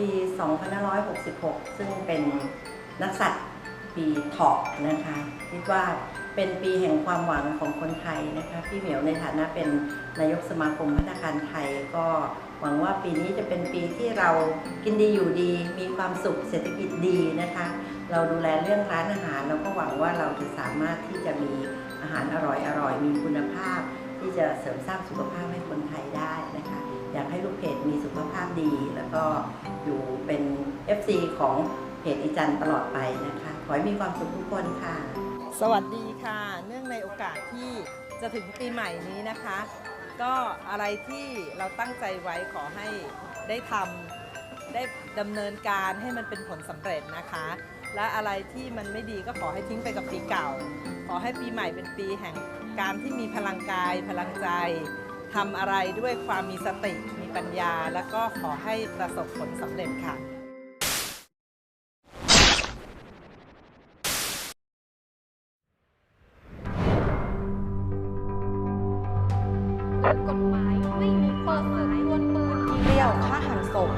ปี2566 ซึ่งเป็นนักสัตว์ปีเถาะนะคะคิดว่าเป็นปีแห่งความหวังของคนไทยนะคะพี่เหมียวในฐานะเป็นนายกสมาคมพัฒนาคารไทย ก็หวังว่าปีนี้จะเป็นปีที่เรากินดีอยู่ดี มีความสุขเศรษฐกิจดีนะคะ เราดูแลเรื่องร้านอาหารเราก็หวังว่าเราจะสามารถที่จะมีอาหารอร่อยอร่อยมีคุณภาพ ที่จะเสริมสร้างสุขภาพให้คนากให้ลูกเพจมีสุขภาพดี แล้วก็อยู่เป็น FC ของเพจอีจันตลอดไปนะคะ ขอให้มีความสุขทุกคนค่ะ สวัสดีค่ะ เนื่องในโอกาสที่จะถึงปีใหม่นี้นะคะ ก็อะไรที่เราตั้งใจไว้ขอให้ได้ทำได้ดำเนินการให้มันเป็นผลสำเร็จนะคะ และอะไรที่มันไม่ดีก็ขอให้ทิ้งไปกับปีเก่า ขอให้ปีใหม่เป็นปีแห่งการที่มีพลังกายพลังใจ ทำอะไรด้วยความมีสติมีปัญญา แล้วก็ขอให้ประสบผลสำเร็จค่ะกฎหมายไม่มีเปิดเผยดวลปืนเดี่ยวฆ่าหันศพ